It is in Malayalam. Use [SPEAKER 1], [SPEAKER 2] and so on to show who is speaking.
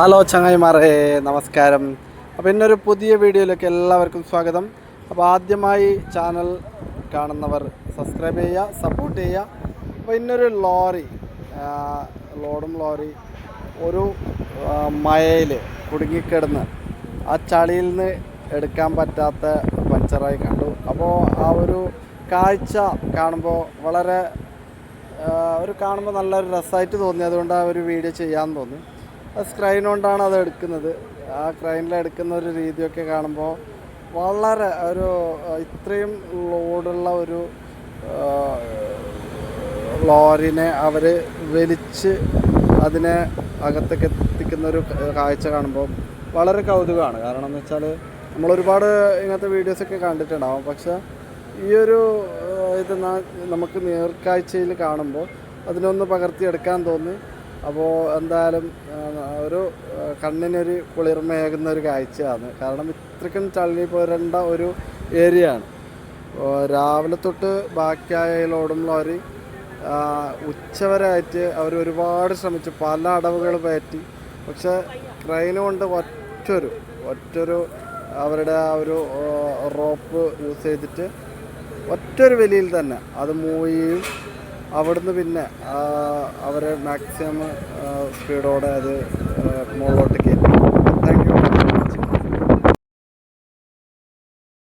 [SPEAKER 1] ഹലോ ചങ്ങായിമാരെ നമസ്കാരം. അപ്പോൾ ഇന്നൊരു പുതിയ വീഡിയോയിലേക്ക് എല്ലാവർക്കും സ്വാഗതം. അപ്പോൾ ആദ്യമായി ചാനൽ കാണുന്നവർ സബ്സ്ക്രൈബ് ചെയ്യുക സപ്പോർട്ട് ചെയ്യുക. അപ്പോൾ ഇന്നൊരു ലോറി ലോഡും ലോറി ഒരു മഴയിൽ കുടുങ്ങിക്കിടന്ന് ആ ചളിയിൽ നിന്ന് എടുക്കാൻ പറ്റാത്ത പഞ്ചറായി കണ്ടു. അപ്പോൾ ആ ഒരു കാഴ്ച കാണുമ്പോൾ വളരെ ഒരു കാണുമ്പോൾ നല്ലൊരു രസമായിട്ട് തോന്നി. അതുകൊണ്ട് ആ ഒരു വീഡിയോ ചെയ്യാമെന്ന് തോന്നി. സ്ക്രൈൻ കൊണ്ടാണ് അത് എടുക്കുന്നത്. ആ ക്രൈനിൽ എടുക്കുന്ന ഒരു രീതിയൊക്കെ കാണുമ്പോൾ വളരെ ഒരു ഇത്രയും ലോഡുള്ള ഒരു ലോറിനെ അവർ വലിച്ച് അതിനെ അകത്തേക്ക് എത്തിക്കുന്ന ഒരു കാഴ്ച കാണുമ്പോൾ വളരെ കൗതുകമാണ് കാരണം എന്ന് വെച്ചാൽ നമ്മളൊരുപാട് ഇങ്ങനത്തെ വീഡിയോസൊക്കെ കണ്ടിട്ടുണ്ടാവും. പക്ഷേ ഈ ഒരു ഇത് നമുക്ക് നേർക്കാഴ്ചയിൽ കാണുമ്പോൾ അതിനൊന്ന് പകർത്തിയെടുക്കാൻ തോന്നി. അപ്പോൾ എന്തായാലും ഒരു കണ്ണിനൊരു കുളിർമയേകുന്ന ഒരു കാഴ്ചയാണ്. കാരണം ഇത്രയ്ക്കും ചള്ളി പോരേണ്ട ഒരു ഏരിയ ആണ് രാവിലെ തൊട്ട് ബാക്കിയായ ലോഡും ലോറി ഉച്ചവരെ ആയിട്ട് അവർ ഒരുപാട് ശ്രമിച്ചു. പല അടവുകൾ പറ്റി. പക്ഷെ ക്രൈന് കൊണ്ട് ഒറ്റൊരു ഒറ്റൊരു അവരുടെ ആ ഒരു റോപ്പ് യൂസ് ചെയ്തിട്ട് ഒറ്റൊരു വലിയിൽ തന്നെ അത് മൂവ് ചെയ്യും. അവിടുന്ന് പിന്നെ അവരെ മാക്സിമം സ്പീഡോടെ അത് മുകളിലോട്ട്